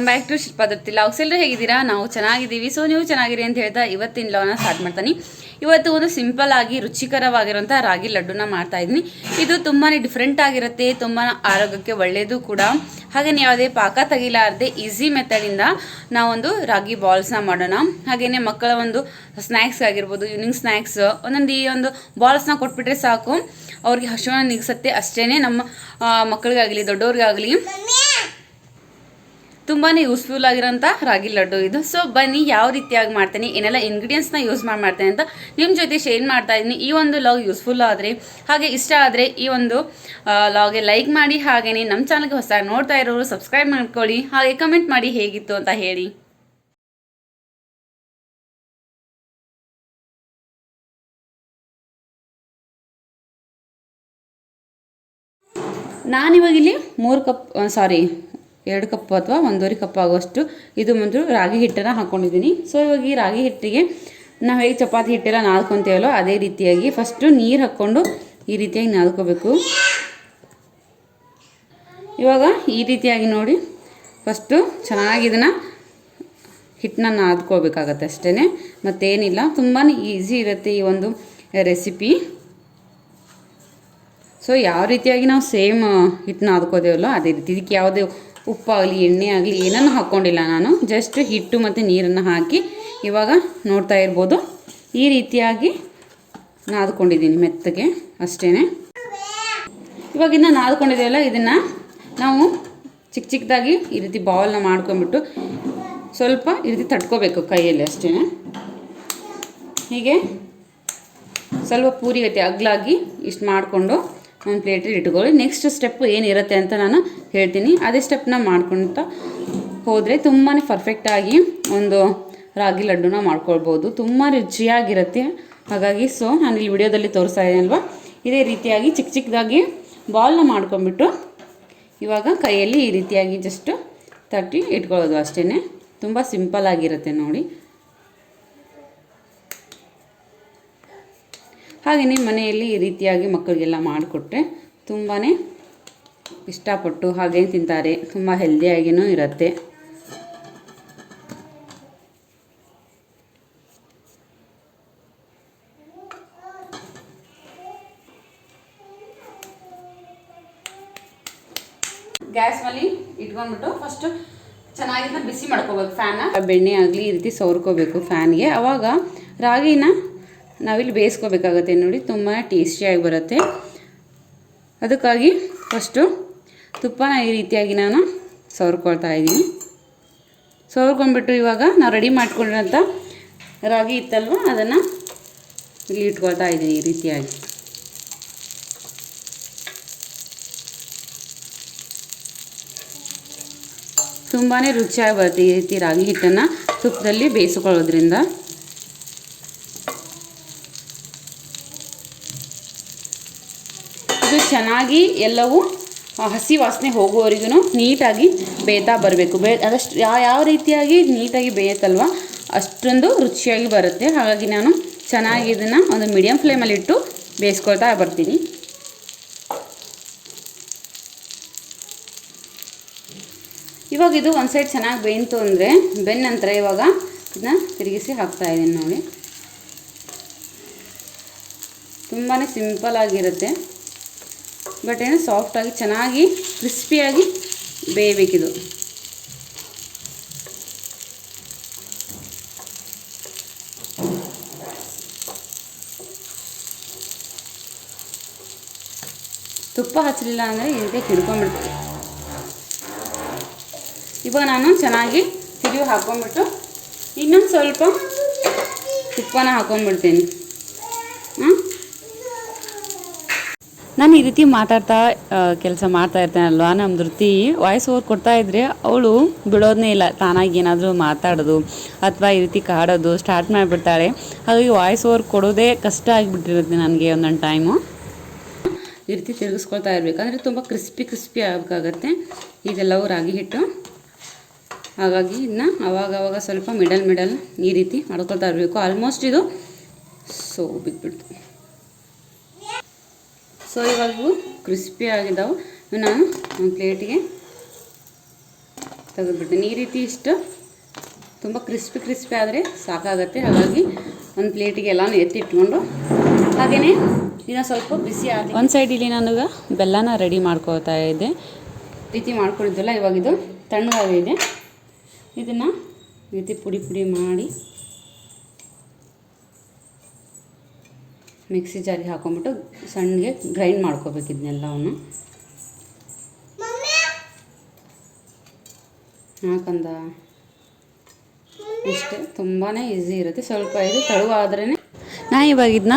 Welcome back to Shilpa Datti ಲಾಕ್ಸ್ ಎಲ್ಲರೂ ಹೇಗಿದ್ದೀರಾ? ನಾವು ಚೆನ್ನಾಗಿದ್ದೀವಿ. ಸೊ ನೀವು ಚೆನ್ನಾಗಿರಿ ಅಂತ ಹೇಳ್ತಾ ಇವತ್ತಿನ ಲವನ ಸ್ಟಾರ್ಟ್ ಮಾಡ್ತೀನಿ. ಇವತ್ತು ಒಂದು ಸಿಂಪಲ್ ಆಗಿ ರುಚಿಕರವಾಗಿರುವಂಥ ರಾಗಿ ಲಡ್ಡುನ ಮಾಡ್ತಾ ಇದ್ದೀನಿ. ಇದು ತುಂಬಾ ಡಿಫ್ರೆಂಟ್ ಆಗಿರುತ್ತೆ ತುಂಬಾ ಆರೋಗ್ಯಕ್ಕೆ ಒಳ್ಳೆಯದು ಕೂಡ. ಹಾಗೆಯೇ ಯಾವುದೇ ಪಾಕ ತೆಗಿಲಾರದೆ ಈಸಿ ಮೆಥಡಿಂದ ನಾವೊಂದು ರಾಗಿ ಬಾಲ್ಸ್ನ ಮಾಡೋಣ. ಹಾಗೆಯೇ ಮಕ್ಕಳ ಒಂದು ಸ್ನ್ಯಾಕ್ಸ್ ಆಗಿರ್ಬೋದು ಈವ್ನಿಂಗ್ ಸ್ನ್ಯಾಕ್ಸ್ ಒಂದೊಂದು ಈ ಒಂದು ಬಾಲ್ಸ್ನ ಕೊಟ್ಬಿಟ್ರೆ ಸಾಕು. ಅವ್ರಿಗೆ ಹಸುವನ್ನು ನಿಗ್ಸತ್ತೆ ಅಷ್ಟೇ ನಮ್ಮ ಮಕ್ಕಳಿಗಾಗಲಿ, ದೊಡ್ಡವ್ರಿಗಾಗಲಿ. ತುಂಬಾ ಯೂಸ್ಫುಲ್ ಆಗಿರೋಂಥ ರಾಗಿ ಲಡ್ಡು ಇದು. ಸೊ ಬನ್ನಿ, ಯಾವ ರೀತಿಯಾಗಿ ಮಾಡ್ತೀನಿ, ಏನೆಲ್ಲ ಇಂಗ್ರೀಡಿಯೆಂಟ್ಸ್ನ ಯೂಸ್ ಮಾಡಿ ಮಾಡ್ತೇನೆ ಅಂತ ನಿಮ್ಮ ಜೊತೆ ಶೇರ್ ಮಾಡ್ತಾ ಇದ್ದೀನಿ. ಈ ಒಂದು ಲಾಗ್ ಯೂಸ್ಫುಲ್ ಆದರೆ, ಹಾಗೆ ಇಷ್ಟ ಆದರೆ ಈ ಒಂದು ಲಾಗೆ ಲೈಕ್ ಮಾಡಿ ಹಾಗೆಯೇ ನಮ್ಮ ಚಾನಲ್ಗೆ ಹೊಸ ನೋಡ್ತಾ ಇರೋರು ಸಬ್ಸ್ಕ್ರೈಬ್ ಮಾಡ್ಕೊಳ್ಳಿ. ಹಾಗೆ ಕಮೆಂಟ್ ಮಾಡಿ ಹೇಗಿತ್ತು ಅಂತ ಹೇಳಿ. ನಾನಿವಾಗ ಇಲ್ಲಿ ಮೂರು ಕಪ್ ಸಾರಿ ಎರಡು ಕಪ್ ಅಥವಾ ಒಂದೂವರೆ ಕಪ್ ಆಗುವಷ್ಟು ಇದು ಮೊದಲು ರಾಗಿ ಹಿಟ್ಟನ್ನು ಹಾಕ್ಕೊಂಡಿದ್ದೀನಿ ಸೊ ಇವಾಗ ಈ ರಾಗಿ ಹಿಟ್ಟಿಗೆ ನಾವು ಹೇಗೆ ಚಪಾತಿ ಹಿಟ್ಟೆಲ್ಲ ನಾದ್ಕೊತೀವಲ್ಲೋ ಅದೇ ರೀತಿಯಾಗಿ ಫಸ್ಟು ನೀರು ಹಾಕ್ಕೊಂಡು ಈ ರೀತಿಯಾಗಿ ನಾದ್ಕೋಬೇಕು. ಇವಾಗ ಈ ರೀತಿಯಾಗಿ ನೋಡಿ ಫಸ್ಟು ಚೆನ್ನಾಗಿ ಇದನ್ನು ಹಿಟ್ಟನ್ನ ನಾದ್ಕೋಬೇಕಾಗತ್ತೆ ಅಷ್ಟೇ ಮತ್ತೇನಿಲ್ಲ ತುಂಬಾ ಈಸಿ ಇರುತ್ತೆ ಈ ಒಂದು ರೆಸಿಪಿ ಸೊ ಯಾವ ರೀತಿಯಾಗಿ ನಾವು ಸೇಮ್ ಹಿಟ್ಟನ್ನ ನಾದ್ಕೋದೇವಲ್ಲ ಅದೇ ರೀತಿ, ಇದಕ್ಕೆ ಯಾವುದೇ ಉಪ್ಪಾಗಲಿ ಎಣ್ಣೆ ಆಗಲಿ ಏನನ್ನು ಹಾಕ್ಕೊಂಡಿಲ್ಲ ನಾನು. ಜಸ್ಟ್ ಹಿಟ್ಟು ಮತ್ತು ನೀರನ್ನು ಹಾಕಿ ಇವಾಗ ನೋಡ್ತಾ ಇರ್ಬೋದು. ಈ ರೀತಿಯಾಗಿ ನಾದ್ಕೊಂಡಿದ್ದೀನಿ ಮೆತ್ತಗೆ ಅಷ್ಟೇ ಇವಾಗ ಇದನ್ನ ನಾದ್ಕೊಂಡಿದ್ದೀವಲ್ಲ ಇದನ್ನು ನಾವು ಚಿಕ್ಕ ಚಿಕ್ಕದಾಗಿ ಈ ರೀತಿ ಬೌಲ್ನ ಮಾಡ್ಕೊಂಬಿಟ್ಟು ಸ್ವಲ್ಪ ಈ ರೀತಿ ತಟ್ಕೋಬೇಕು ಕೈಯಲ್ಲಿ ಅಷ್ಟೇ ಹೀಗೆ ಸ್ವಲ್ಪ ಪೂರಿ ಗತಿ ಅಗ್ಲಾಗಿ ಇಷ್ಟು ಮಾಡಿಕೊಂಡು ಒಂದು ಪ್ಲೇಟಲ್ಲಿ ಇಟ್ಕೊಳ್ಳಿ. ನೆಕ್ಸ್ಟ್ ಸ್ಟೆಪ್ ಏನಿರುತ್ತೆ ಅಂತ ನಾನು ಹೇಳ್ತೀನಿ. ಅದೇ ಸ್ಟೆಪ್ನ ಮಾಡ್ಕೊಳ್ತಾ ಹೋದರೆ ತುಂಬಾ ಪರ್ಫೆಕ್ಟಾಗಿ ಒಂದು ರಾಗಿ ಲಡ್ಡುನ ಮಾಡ್ಕೊಳ್ಬೋದು. ತುಂಬ ರುಚಿಯಾಗಿರುತ್ತೆ. ಹಾಗಾಗಿ ಸೊ ನಾನು ಇಲ್ಲಿ ವಿಡಿಯೋದಲ್ಲಿ ತೋರಿಸ್ತಾ ಇದ್ದೀನಲ್ವ ಇದೇ ರೀತಿಯಾಗಿ ಚಿಕ್ಕ ಚಿಕ್ಕದಾಗಿ ಬಾಲ್ನ ಮಾಡ್ಕೊಂಬಿಟ್ಟು ಇವಾಗ ಕೈಯಲ್ಲಿ ಈ ರೀತಿಯಾಗಿ ಜಸ್ಟ್ ತಟ್ಟಿ ಇಟ್ಕೊಳ್ಳೋದು ಅಷ್ಟೇ ತುಂಬ ಸಿಂಪಲ್ ಆಗಿರುತ್ತೆ ನೋಡಿ. ಹಾಗೆಯೇ ಮನೆಯಲ್ಲಿ ಈ ರೀತಿಯಾಗಿ ಮಕ್ಕಳಿಗೆಲ್ಲ ಮಾಡಿಕೊಟ್ರೆ ತುಂಬಾ ಇಷ್ಟಪಟ್ಟು ಹಾಗೇ ತಿಂತಾರೆ. ತುಂಬ ಹೆಲ್ದಿಯಾಗಿಯೂ ಇರುತ್ತೆ. ಗ್ಯಾಸ್ ಮೇಲೆ ಇಟ್ಕೊಂಡ್ಬಿಟ್ಟು ಫಸ್ಟ್ ಚೆನ್ನಾಗಿಂದ ಬಿಸಿ ಮಾಡ್ಕೋಬೇಕು ಫ್ಯಾನ ಬೆಣ್ಣೆ ಆಗಲಿ ಈ ರೀತಿ ಸವರ್ಕೋಬೇಕು ಫ್ಯಾನ್ಗೆ ಅವಾಗ ರಾಗಿನ ನಾವಿಲ್ಲಿ ಬೇಯಿಸ್ಕೋಬೇಕಾಗತ್ತೆ ನೋಡಿ, ತುಂಬ ಟೇಸ್ಟಿಯಾಗಿ ಬರುತ್ತೆ. ಅದಕ್ಕಾಗಿ ಫಸ್ಟು ತುಪ್ಪನ ಈ ರೀತಿಯಾಗಿ ನಾನು ಸವರ್ಕೊಳ್ತಾ ಇದ್ದೀನಿ. ಸವರ್ಕೊಂಡ್ಬಿಟ್ಟು ಇವಾಗ ನಾವು ರೆಡಿ ಮಾಡ್ಕೊಂಡಿರೋಂಥ ರಾಗಿ ಇತ್ತಲ್ವ, ಅದನ್ನು ಇಲ್ಲಿ ಇಟ್ಕೊಳ್ತಾ ಇದ್ದೀನಿ ಈ ರೀತಿಯಾಗಿ. ತುಂಬಾ ರುಚಿಯಾಗಿ ಬರುತ್ತೆ ಈ ರೀತಿ ರಾಗಿ ಹಿಟ್ಟನ್ನು ತುಪ್ಪದಲ್ಲಿ ಬೇಯಿಸ್ಕೊಳ್ಳೋದ್ರಿಂದ ಇದು ಚೆನ್ನಾಗಿ ಎಲ್ಲವೂ ಹಸಿ ವಾಸನೆ ಹೋಗುವವರೆಗೂ ನೀಟಾಗಿ ಬೇಯ್ತಾ ಬರಬೇಕು. ಬೇ, ಅದಷ್ಟು ಯಾವ ಯಾವ ರೀತಿಯಾಗಿ ನೀಟಾಗಿ ಬೇಯುತ್ತಲ್ವ, ಅಷ್ಟೊಂದು ರುಚಿಯಾಗಿ ಬರುತ್ತೆ. ಹಾಗಾಗಿ ನಾನು ಚೆನ್ನಾಗಿ ಇದನ್ನು ಒಂದು ಮೀಡಿಯಮ್ ಫ್ಲೇಮಲ್ಲಿ ಇಟ್ಟು ಬೇಯಿಸ್ಕೊಳ್ತಾ ಬರ್ತೀನಿ. ಇವಾಗ ಇದು ಒಂದು ಸೈಡ್ ಚೆನ್ನಾಗಿ ಬೇಯ್ತು ಅಂದರೆ ಬೆನ್ನ ನಂತರ ಇವಾಗ ಇದನ್ನ ತಿರುಗಿಸಿ ಹಾಕ್ತಾ ಇದ್ದೀನಿ ನೋಡಿ. ತುಂಬಾ ಸಿಂಪಲ್ ಆಗಿರುತ್ತೆ. ಬಟ್ ಏನು ಸಾಫ್ಟಾಗಿ ಚೆನ್ನಾಗಿ ಕ್ರಿಸ್ಪಿಯಾಗಿ ಬೇಯಬೇಕಿದು. ತುಪ್ಪ ಹಚ್ಚಲಿಲ್ಲ ಅಂದರೆ ಈ ರೀತಿ ಹಿಡ್ಕೊಂಡ್ಬಿಡ್ತೀವಿ ಇವಾಗ ನಾನು ಚೆನ್ನಾಗಿ ತಿರುಗಿ ಹಾಕ್ಕೊಂಡ್ಬಿಟ್ಟು ಇನ್ನೊಂದು ಸ್ವಲ್ಪ ತುಪ್ಪನ ಹಾಕ್ಕೊಂಡ್ಬಿಡ್ತೀನಿ. ನಾನು ಈ ರೀತಿ ಮಾತಾಡ್ತಾ ಕೆಲಸ ಮಾಡ್ತಾ ಇರ್ತೇನಲ್ವಾ? ನಮ್ಮ ಧೃತಿ ವಾಯ್ಸ್ ಓವರ್ ಕೊಡ್ತಾ ಇದ್ರೆ ಅವಳು ಬಿಡೋದನ್ನೇ ಇಲ್ಲ. ತಾನಾಗಿ ಏನಾದರೂ ಮಾತಾಡೋದು ಅಥವಾ ಈ ರೀತಿ ಕಾಡೋದು ಸ್ಟಾರ್ಟ್ ಮಾಡಿಬಿಡ್ತಾಳೆ. ಹಾಗಾಗಿ ವಾಯ್ಸ್ ಓವರ್ ಕೊಡೋದೇ ಕಷ್ಟ ಆಗಿಬಿಟ್ಟಿರುತ್ತೆ ನನಗೆ ಒಂದೊಂದು ಟೈಮು ಈ ರೀತಿ ತಿರುಗಿಸ್ಕೊಳ್ತಾ ಇರಬೇಕು. ಅಂದರೆ ತುಂಬ ಕ್ರಿಸ್ಪಿ ಕ್ರಿಸ್ಪಿ ಆಗಬೇಕಾಗತ್ತೆ. ಇದೆಲ್ಲವೂ ರಾಗಿ ಹಿಟ್ಟು. ಹಾಗಾಗಿ ಇದನ್ನ ಅವಾಗ ಅವಾಗ ಸ್ವಲ್ಪ ಮಿಡಲ್ ಮಿಡಲ್ ಈ ರೀತಿ ಮಾಡ್ಕೊಳ್ತಾ ಇರಬೇಕು. ಆಲ್ಮೋಸ್ಟ್ ಇದು ಸೋ ಬಿಟ್ಬಿಡ್ತು ಸೊ ಇವಾಗ ಇವು ಕ್ರಿಸ್ಪಿ ಆಗಿದ್ದಾವೆ ಇವು ನಾನು ಒಂದು ಪ್ಲೇಟಿಗೆ ತೆಗೆದುಬಿಡ್ತೀನಿ. ಈ ರೀತಿ ಇಷ್ಟು ತುಂಬ ಕ್ರಿಸ್ಪಿ ಕ್ರಿಸ್ಪಿ ಆದರೆ ಸಾಕಾಗತ್ತೆ. ಹಾಗಾಗಿ ಒಂದು ಪ್ಲೇಟಿಗೆ ಎಲ್ಲನೂ ಎತ್ತಿಟ್ಕೊಂಡು ಹಾಗೆಯೇ ಇದನ್ನು ಸ್ವಲ್ಪ ಬಿಸಿ ಆಗಿ ಒಂದು ಸೈಡ್ ಇಲ್ಲಿ ನನಗೆ ಬೆಲ್ಲನ ರೆಡಿ ಮಾಡ್ಕೊಳ್ತಾ ಇದ್ದೆ. ರೀತಿ ಮಾಡ್ಕೊಂಡಿದ್ದಲ್ಲ ಇವಾಗ ಇದು ತಣ್ಣಗಾಗಿದೆ. ಇದನ್ನು ಈ ರೀತಿ ಪುಡಿ ಪುಡಿ ಮಾಡಿ ಮಿಕ್ಸಿ ಜಾರಿಗೆ ಹಾಕೊಂಡ್ಬಿಟ್ಟು ಸಣ್ಣಗೆ ಗ್ರೈಂಡ್ ಮಾಡ್ಕೋಬೇಕು ಇದನ್ನೆಲ್ಲವನ್ನು ಹಾಕಂದ ಇಷ್ಟೇ ತುಂಬಾ ಈಸಿ ಇರುತ್ತೆ. ಸ್ವಲ್ಪ ಇದು ತಳುವಾದ್ರೇ ನಾನು ಇವಾಗ ಇದನ್ನ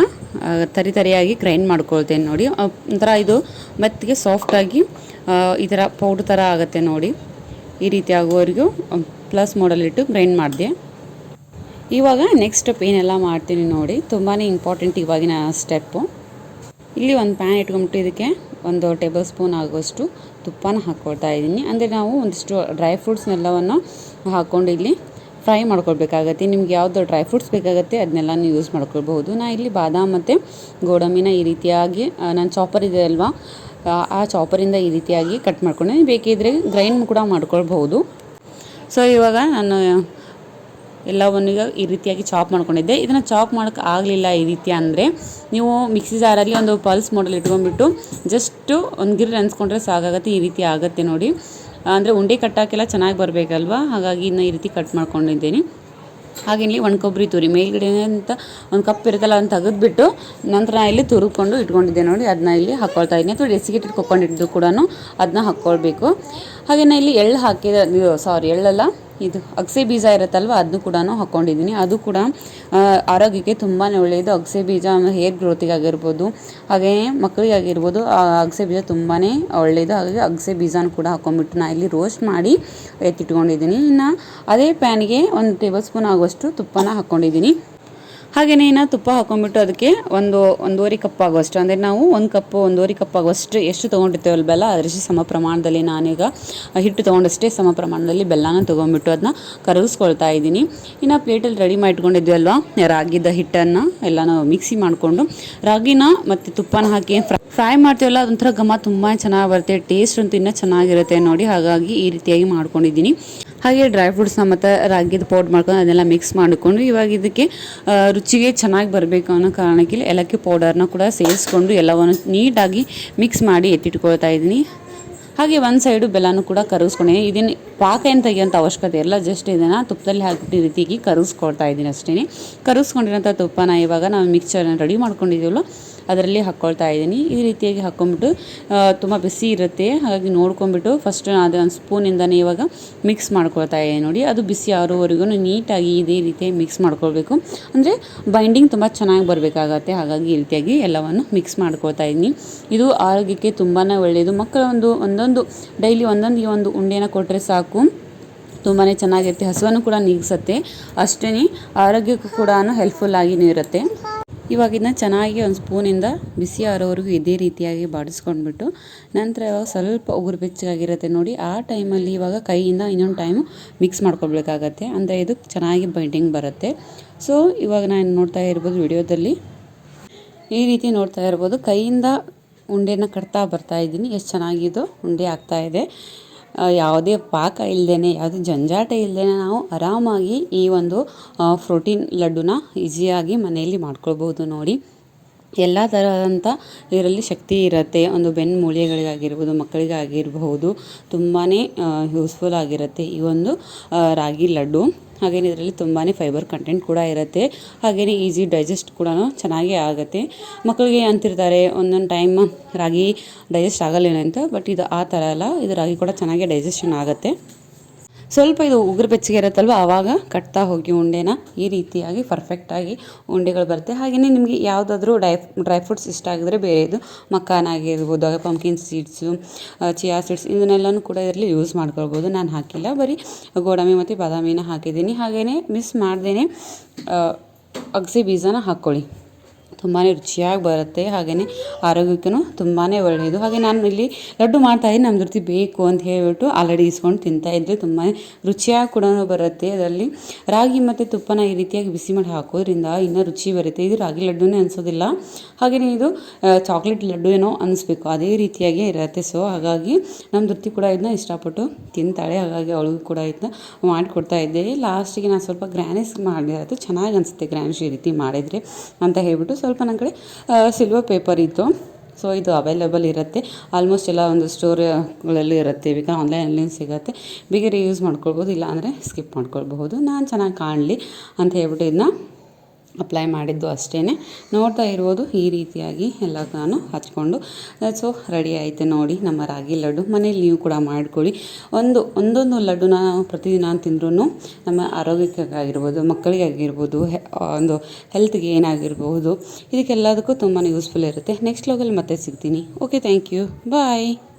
ತರಿ ತರಿಯಾಗಿ ಗ್ರೈಂಡ್ ಮಾಡ್ಕೊಳ್ತೇನೆ ನೋಡಿ. ಒಂಥರ ಇದು ಮೆತ್ತಿಗೆ ಸಾಫ್ಟಾಗಿ ಈ ಥರ ಪೌಡ್ರ್ ಥರ ಆಗುತ್ತೆ ನೋಡಿ. ಈ ರೀತಿ ಆಗುವವರೆಗೂ ಪ್ಲಸ್ ಮಾಡಲಿಟ್ಟು ಗ್ರೈಂಡ್ ಮಾಡಿದೆ. ಇವಾಗ ನೆಕ್ಸ್ಟ್ ಸ್ಟೆಪ್ ಏನೆಲ್ಲ ಮಾಡ್ತೀನಿ ನೋಡಿ. ತುಂಬಾ ಇಂಪಾರ್ಟೆಂಟ್ ಇವಾಗಿನ ಸ್ಟೆಪ್ಪು ಇಲ್ಲಿ ಒಂದು ಪ್ಯಾನ್ ಇಟ್ಕೊಂಬಿಟ್ಟು ಇದಕ್ಕೆ ಒಂದು ಟೇಬಲ್ ಸ್ಪೂನ್ ಆಗುವಷ್ಟು ತುಪ್ಪನ ಹಾಕ್ಕೊಳ್ತಾ ಇದ್ದೀನಿ. ಅಂದರೆ ನಾವು ಒಂದಿಷ್ಟು ಡ್ರೈ ಫ್ರೂಟ್ಸ್ನೆಲ್ಲವನ್ನು ಹಾಕ್ಕೊಂಡು ಇಲ್ಲಿ ಫ್ರೈ ಮಾಡ್ಕೊಳ್ಬೇಕಾಗತ್ತೆ. ನಿಮ್ಗೆ ಯಾವುದು ಡ್ರೈ ಫ್ರೂಟ್ಸ್ ಬೇಕಾಗುತ್ತೆ ನೀವು ಯೂಸ್ ಮಾಡ್ಕೊಳ್ಬಹುದು. ನಾ ಇಲ್ಲಿ ಬಾದಾಮ್ ಮತ್ತು ಗೋಡಂಬಿನ ಈ ರೀತಿಯಾಗಿ ನನ್ನ ಚಾಪರ್ ಇದೆ ಅಲ್ವಾ? ಆ ಚಾಪರಿಂದ ಈ ರೀತಿಯಾಗಿ ಕಟ್ ಮಾಡ್ಕೊಂಡೆ ಬೇಕಿದ್ರೆ ಗ್ರೈಂಡ್ ಕೂಡ ಮಾಡ್ಕೊಳ್ಬಹುದು. ಸೊ ಇವಾಗ ನಾನು ಎಲ್ಲವನ್ನು ಈಗ ಈ ರೀತಿಯಾಗಿ ಚಾಪ್ ಮಾಡ್ಕೊಂಡಿದ್ದೆ. ಇದನ್ನು ಚಾಪ್ ಮಾಡೋಕ್ಕೆ ಆಗಲಿಲ್ಲ ಈ ರೀತಿ ಅಂದರೆ ನೀವು ಮಿಕ್ಸಿ ಜಾರಲ್ಲಿ ಒಂದು ಪಲ್ಸ್ ಮಾಡಲ್ ಇಟ್ಕೊಂಡ್ಬಿಟ್ಟು ಜಸ್ಟು ಒಂದು ಗಿರ್ ಅನ್ಸ್ಕೊಂಡ್ರೆ ಸಾಕಾಗತ್ತೆ, ಈ ರೀತಿ ಆಗುತ್ತೆ ನೋಡಿ. ಅಂದರೆ ಉಂಡೆ ಕಟ್ಟಾಕೆಲ್ಲ ಚೆನ್ನಾಗಿ ಬರಬೇಕಲ್ವಾ? ಹಾಗಾಗಿ ಇನ್ನು ಈ ರೀತಿ ಕಟ್ ಮಾಡ್ಕೊಂಡಿದ್ದೀನಿ. ಹಾಗೆ ಇಲ್ಲಿ ಒಣ ಕೊಬ್ಬರಿ ತುರಿ, ಮೇಲ್ಗಡೆ ಅಂತ ಒಂದು ಕಪ್ ಇರುತ್ತಲ್ಲ ಅದನ್ನು ತೆಗೆದ್ಬಿಟ್ಟು ನಂತರ ಇಲ್ಲಿ ತುರುಕೊಂಡು ಇಟ್ಕೊಂಡಿದ್ದೆ ನೋಡಿ. ಅದನ್ನ ಇಲ್ಲಿ ಹಾಕ್ಕೊಳ್ತಾ ಇದ್ದೀನಿ. ಅಥವಾ ಡೆಸಿಗೇಟೆಡ್ ಕೊಕ್ಕೊಂಡಿದ್ದು ಕೂಡ ಅದನ್ನ ಹಾಕ್ಕೊಳ್ಬೇಕು ಹಾಗೆ ನಾ ಇಲ್ಲಿ ಎಳ್ಳು ಹಾಕಿದ ಸಾರಿ ಎಳ್ಳಲ್ಲ. ಇದು ಅಗಸೆ ಬೀಜ ಇರುತ್ತಲ್ವ ಅದನ್ನು ಕೂಡ ಹಾಕ್ಕೊಂಡಿದ್ದೀನಿ ಅದು ಕೂಡ ಆರೋಗ್ಯಕ್ಕೆ ತುಂಬಾ ಒಳ್ಳೆಯದು ಅಗಸೆ ಬೀಜ ಹೇರ್ ಗ್ರೋತಿಗಾಗಿರ್ಬೋದು ಹಾಗೆ ಮಕ್ಕಳಿಗಾಗಿರ್ಬೋದು ಆ, ಅಗಸೆ ಬೀಜ ತುಂಬಾ ಒಳ್ಳೆಯದು ಹಾಗಾಗಿ ಅಗಸೆ ಬೀಜನ ಕೂಡ ಹಾಕ್ಕೊಂಡ್ಬಿಟ್ಟು ನಾ ಇಲ್ಲಿ ರೋಸ್ಟ್ ಮಾಡಿ ಎತ್ತಿಟ್ಕೊಂಡಿದ್ದೀನಿ. ಇನ್ನು ಅದೇ ಪ್ಯಾನ್ಗೆ ಒಂದು ಟೇಬಲ್ ಸ್ಪೂನ್ ಆಗುವಷ್ಟು ತುಪ್ಪನ ಹಾಕ್ಕೊಂಡಿದ್ದೀನಿ ಹಾಗೆಯೇ ಇನ್ನು ತುಪ್ಪ ಹಾಕೊಂಡ್ಬಿಟ್ಟು ಅದಕ್ಕೆ ಒಂದು ಒಂದೂವರೆ ಕಪ್ ಆಗುವಷ್ಟು, ಅಂದರೆ ನಾವು ಒಂದು ಕಪ್ಪು ಒಂದೂವರೆ ಕಪ್ ಆಗುವಷ್ಟು ಎಷ್ಟು ತೊಗೊಂಡಿರ್ತೇವಲ್ಲ ಬೆಲ್ಲ, ಅದರಷ್ಟು ಸಮ ಪ್ರಮಾಣದಲ್ಲಿ ನಾನೀಗ ಹಿಟ್ಟು ತೊಗೊಂಡಷ್ಟೇ ಸಮ ಪ್ರಮಾಣದಲ್ಲಿ ಬೆಲ್ಲನ ತೊಗೊಂಡ್ಬಿಟ್ಟು ಅದನ್ನ ಕರಗಿಸ್ಕೊಳ್ತಾ ಇದ್ದೀನಿ. ಇನ್ನು ಪ್ಲೇಟಲ್ಲಿ ರೆಡಿ ಮಾಡಿಟ್ಕೊಂಡಿದ್ವಿ ಅಲ್ವಾ, ರಾಗಿದ ಹಿಟ್ಟನ್ನು ಎಲ್ಲನೂ ಮಿಕ್ಸಿ ಮಾಡಿಕೊಂಡು. ರಾಗಿನ ಮತ್ತು ತುಪ್ಪನ ಹಾಕಿ ಫ್ರೈ ಮಾಡ್ತೀವಲ್ಲ, ಅದೊಂಥರ ಘಮ ತುಂಬ ಚೆನ್ನಾಗಿ ಬರುತ್ತೆ, ಟೇಸ್ಟ್ ಅಂತೂ ಇನ್ನೂ ಚೆನ್ನಾಗಿರುತ್ತೆ ನೋಡಿ, ಹಾಗಾಗಿ ಈ ರೀತಿಯಾಗಿ ಮಾಡ್ಕೊಂಡಿದ್ದೀನಿ. ಹಾಗೆ ಡ್ರೈ ಫ್ರೂಟ್ಸ್ನ ಮತ್ತು ರಾಗಿದ ಪೌಡ್ ಮಾಡ್ಕೊಂಡು ಅದನ್ನೆಲ್ಲ ಮಿಕ್ಸ್ ಮಾಡಿಕೊಂಡು ಇವಾಗ ಇದಕ್ಕೆ ರುಚಿಗೆ ಚೆನ್ನಾಗಿ ಬರಬೇಕು ಅನ್ನೋ ಕಾರಣಕ್ಕೆ ಏಲಕ್ಕಿ ಪೌಡರ್ನ ಕೂಡ ಸೇರಿಸ್ಕೊಂಡು ಎಲ್ಲವನ್ನು ನೀಟಾಗಿ ಮಿಕ್ಸ್ ಮಾಡಿ ಎತ್ತಿಟ್ಕೊಳ್ತಾ ಇದ್ದೀನಿ. ಹಾಗೆ ಒಂದು ಸೈಡು ಬೆಲ್ಲನೂ ಕೂಡ ಕರಗಿಸ್ಕೊಂಡಿದ್ದೀನಿ. ಇದನ್ನು ಪಾಕ ಏನು ತೆಗಿಯೋಂಥ ಅವಶ್ಯಕತೆ ಇಲ್ಲ ಜಸ್ಟ್ ಇದನ್ನು ತುಪ್ಪದಲ್ಲಿ ಹಾಕಿಬಿಟ್ಟು ರೀತಿಗೆ ಕರಗಿಸ್ಕೊಳ್ತಾ ಇದ್ದೀನಿ ಅಷ್ಟೇ ಕರಗಿಸ್ಕೊಂಡಿರೋಂಥ ತುಪ್ಪನ ಇವಾಗ ನಾವು ಮಿಕ್ಸರ್ನ ರೆಡಿ ಮಾಡ್ಕೊಂಡಿದ್ದೀವಲ್ಲ ಅದರಲ್ಲಿ ಹಾಕ್ಕೊಳ್ತಾ ಇದ್ದೀನಿ. ಈ ರೀತಿಯಾಗಿ ಹಾಕ್ಕೊಂಬಿಟ್ಟು ತುಂಬ ಬಿಸಿ ಇರುತ್ತೆ. ಹಾಗಾಗಿ ನೋಡ್ಕೊಂಬಿಟ್ಟು ಫಸ್ಟ್ ಅದೊಂದು ಸ್ಪೂನಿಂದನೇ ಇವಾಗ ಮಿಕ್ಸ್ ಮಾಡ್ಕೊಳ್ತಾ ಇದ್ದೀನಿ ನೋಡಿ. ಅದು ಬಿಸಿ ಆರೋವರೆಗೂ ನೀಟಾಗಿ ಇದೇ ರೀತಿ ಮಿಕ್ಸ್ ಮಾಡ್ಕೊಳ್ಬೇಕು. ಅಂದರೆ ಬೈಂಡಿಂಗ್ ತುಂಬ ಚೆನ್ನಾಗಿ ಬರಬೇಕಾಗತ್ತೆ. ಹಾಗಾಗಿ ಈ ರೀತಿಯಾಗಿ ಎಲ್ಲವನ್ನು ಮಿಕ್ಸ್ ಮಾಡ್ಕೊಳ್ತಾ ಇದ್ದೀನಿ. ಇದು ಆರೋಗ್ಯಕ್ಕೆ ತುಂಬಾ ಒಳ್ಳೆಯದು ಮಕ್ಕಳ ಒಂದು, ಒಂದೊಂದು ಡೈಲಿ ಒಂದೊಂದು ಈ ಒಂದು ಉಂಡೆನ ಕೊಟ್ಟರೆ ಸಾಕು. ತುಂಬಾ ಚೆನ್ನಾಗಿರುತ್ತೆ. ಹಸುವನ್ನು ಕೂಡ ನೀಗಿಸುತ್ತೆ. ಅಷ್ಟೇ ಆರೋಗ್ಯಕ್ಕೂ ಕೂಡ ಹೆಲ್ಪ್ಫುಲ್ ಆಗಿನೂ ಇರುತ್ತೆ. ಇವಾಗ ಇದನ್ನ ಚೆನ್ನಾಗಿ ಒಂದು ಸ್ಪೂನಿಂದ ಬಿಸಿ ಆರೋವರೆಗೂ ಇದೇ ರೀತಿಯಾಗಿ ಬಾಡಿಸ್ಕೊಂಡ್ಬಿಟ್ಟು ನಂತರ ಇವಾಗ ಸ್ವಲ್ಪ ಉಗುರು ಬೆಚ್ಚಗಾಗಿರುತ್ತೆ ನೋಡಿ, ಆ ಟೈಮಲ್ಲಿ ಇವಾಗ ಕೈಯಿಂದ ಇನ್ನೊಂದು ಟೈಮು ಮಿಕ್ಸ್ ಮಾಡ್ಕೊಳ್ಬೇಕಾಗತ್ತೆ. ಅಂದರೆ ಇದು ಚೆನ್ನಾಗಿ ಬೈಂಡಿಂಗ್ ಬರುತ್ತೆ. ಸೊ ಇವಾಗ ನಾನು ನೋಡ್ತಾ ಇರ್ಬೋದು ವಿಡಿಯೋದಲ್ಲಿ. ಈ ರೀತಿ ನೋಡ್ತಾ ಇರ್ಬೋದು. ಕೈಯಿಂದ ಉಂಡೆನ ಕಟ್ತಾ ಬರ್ತಾ ಇದ್ದೀನಿ. ಎಷ್ಟು ಚೆನ್ನಾಗಿದು ಉಂಡೆ ಆಗ್ತಾ ಇದೆ. ಯಾವುದೇ ಪಾಕ ಇಲ್ಲದೇ ಯಾವುದೇ ಜಂಜಾಟ ಇಲ್ಲದೇ ನಾವು ಆರಾಮಾಗಿ ಈ ಒಂದು ಪ್ರೋಟೀನ್ ಲಡ್ಡುನ ಈಸಿಯಾಗಿ ಮನೆಯಲ್ಲಿ ಮಾಡ್ಕೊಳ್ಬೋದು ನೋಡಿ. ಎಲ್ಲ ಥರದಂಥ ಇದರಲ್ಲಿ ಶಕ್ತಿ ಇರುತ್ತೆ. ಒಂದು ಬೆನ್ನು ಮೂಳೆಗಳಿಗಾಗಿರ್ಬೋದು, ಮಕ್ಕಳಿಗಾಗಿರಬಹುದು ತುಂಬಾ ಯೂಸ್ಫುಲ್ ಆಗಿರುತ್ತೆ ಈ ಒಂದು ರಾಗಿ ಲಡ್ಡು. ಹಾಗೆಯೇ ಇದರಲ್ಲಿ ತುಂಬಾ ಫೈಬರ್ ಕಂಟೆಂಟ್ ಕೂಡ ಇರುತ್ತೆ. ಹಾಗೆಯೇ ಈಸಿ ಡೈಜೆಸ್ಟ್ ಕೂಡ ಚೆನ್ನಾಗೇ ಆಗುತ್ತೆ. ಮಕ್ಕಳಿಗೆ ಅಂತಿರ್ತಾರೆ, ಒಂದೊಂದು ಟೈಮ್ ರಾಗಿ ಡೈಜೆಸ್ಟ್ ಆಗಲ್ಲೇನೋ ಅಂತ ಬಟ್ ಇದು ಆ ಥರ ಅಲ್ಲ. ಇದು ರಾಗಿ ಕೂಡ ಚೆನ್ನಾಗಿ ಡೈಜೆಷನ್ ಆಗುತ್ತೆ. ಸ್ವಲ್ಪ ಇದು ಉಗುರು ಬೆಚ್ಚಗೆ ಇರುತ್ತಲ್ವ ಆವಾಗ ಕಟ್ತಾ ಹೋಗಿ ಉಂಡೆನ ಈ ರೀತಿಯಾಗಿ ಪರ್ಫೆಕ್ಟಾಗಿ ಉಂಡೆಗಳು ಬರುತ್ತೆ. ಹಾಗೆಯೇ ನಿಮಗೆ ಯಾವುದಾದ್ರೂ ಡ್ರೈ ಡ್ರೈ ಫ್ರೂಟ್ಸ್ ಇಷ್ಟ ಆಗಿದ್ರೆ ಬೇರೆದು, ಮಕ್ಕಾನ ಆಗಿರ್ಬೋದು ಪಂಕಿನ್ ಸೀಡ್ಸು ಚಿಯಾ ಸೀಡ್ಸ್ ಇದನ್ನೆಲ್ಲನೂ ಕೂಡ ಇದರಲ್ಲಿ ಯೂಸ್ ಮಾಡ್ಕೊಳ್ಬೋದು. ನಾನು ಹಾಕಿಲ್ಲ, ಬರೀ ಗೋಡಂಬಿ ಮತ್ತು ಬಾದಾಮಿನ ಹಾಕಿದ್ದೀನಿ. ಹಾಗೆಯೇ ಮಿಸ್ ಮಾಡ್ದೇ ಅಗಸೆ ಬೀಜನ ಹಾಕ್ಕೊಳ್ಳಿ ತುಂಬಾ ರುಚಿಯಾಗಿ ಬರುತ್ತೆ ಹಾಗೆಯೇ ಆರೋಗ್ಯಕ್ಕೂ ತುಂಬಾ ಒಳ್ಳೆಯದು. ಹಾಗೆ ನಾನು ಇಲ್ಲಿ ಲಡ್ಡು ಮಾಡ್ತಾಯಿದ್ದೀನಿ ನಮ್ಮ ಜೊತೆ ಬೇಕು ಅಂತ ಹೇಳಿಬಿಟ್ಟು ಆಲ್ರೆಡಿ ಇಸ್ಕೊಂಡು ತಿಂತಾ ಇದ್ದರೆ ತುಂಬಾ ರುಚಿಯಾಗಿ ಕೂಡ ಬರುತ್ತೆ. ಅದರಲ್ಲಿ ರಾಗಿ ಮತ್ತು ತುಪ್ಪನ ಈ ರೀತಿಯಾಗಿ ಬಿಸಿ ಮಾಡಿ ಹಾಕೋದ್ರಿಂದ ಇನ್ನೂ ರುಚಿ ಬರುತ್ತೆ. ಇದು ರಾಗಿ ಲಡ್ಡುನೇ ಅನಿಸೋದಿಲ್ಲ. ಹಾಗೆಯೇ ಇದು ಚಾಕ್ಲೇಟ್ ಲಡ್ಡು ಏನೋ ಅನಿಸ್ಬೇಕು, ಅದೇ ರೀತಿಯಾಗಿ ಇರುತ್ತೆ. ಸೊ, ಹಾಗಾಗಿ ನಮ್ಮ ಧೃತಿ ಕೂಡ ಇದನ್ನ ಇಷ್ಟಪಟ್ಟು ತಿಂತಾಳೆ. ಹಾಗಾಗಿ ಅವಳಿಗೂ ಕೂಡ ಇದನ್ನ ಮಾಡಿಕೊಡ್ತಾ ಇದ್ದೆ. ಲಾಸ್ಟಿಗೆ ನಾನು ಸ್ವಲ್ಪ ಗ್ರ್ಯಾನಿಸ್ ಮಾಡಿರೋದು ಚೆನ್ನಾಗಿ ಅನಿಸುತ್ತೆ ಗ್ರ್ಯಾನಿಶ್ ಈ ರೀತಿ ಮಾಡಿದರೆ ಅಂತ ಹೇಳ್ಬಿಟ್ಟು ಸ್ವಲ್ಪ ನನ್ನ ಕಡೆ ಸಿಲ್ವರ್ ಪೇಪರ್ ಇತ್ತು. ಸೊ ಇದು ಅವೈಲೇಬಲ್ ಇರುತ್ತೆ. ಆಲ್ಮೋಸ್ಟ್ ಎಲ್ಲ ಒಂದು ಸ್ಟೋರ್ಗಳಲ್ಲಿ ಇರುತ್ತೆ. ಈಗ ಆನ್ಲೈನಲ್ಲಿ ಸಿಗುತ್ತೆ. ಬೇಗ ಯೂಸ್ ಮಾಡ್ಕೊಳ್ಬೋದು, ಇಲ್ಲಾಂದರೆ ಸ್ಕಿಪ್ ಮಾಡ್ಕೊಳ್ಬಹುದು. ನಾನು ಚೆನ್ನಾಗಿ ಕಾಣಲಿ ಅಂತ ಹೇಳ್ಬಿಟ್ಟು ಇದನ್ನ ಅಪ್ಲೈ ಮಾಡಿದ್ದು ಅಷ್ಟೇ ನೋಡ್ತಾ ಇರ್ಬೋದು ಈ ರೀತಿಯಾಗಿ ಎಲ್ಲ ನಾನು ಹಚ್ಕೊಂಡು. ಸೊ ರೆಡಿ ಆಯಿತು ನೋಡಿ ನಮ್ಮ ರಾಗಿ ಲಡ್ಡು. ಮನೇಲಿ ನೀವು ಕೂಡ ಮಾಡ್ಕೊಳ್ಳಿ. ಒಂದು, ಒಂದೊಂದು ಲಡ್ಡುನ ಪ್ರತಿದಿನ ತಿಂದ್ರೂ ನಮ್ಮ ಆರೋಗ್ಯಕ್ಕಾಗಿರ್ಬೋದು, ಮಕ್ಕಳಿಗಾಗಿರ್ಬೋದು ಒಂದು ಹೆಲ್ತ್ಗೆ ಏನಾಗಿರ್ಬೋದು, ಇದಕ್ಕೆಲ್ಲದಕ್ಕೂ ತುಂಬಾ ಯೂಸ್ಫುಲ್ ಇರುತ್ತೆ. ನೆಕ್ಸ್ಟ್ ಲೋಗಲ್ಲಿ ಮತ್ತೆ ಸಿಗ್ತೀನಿ. Okay thank you bye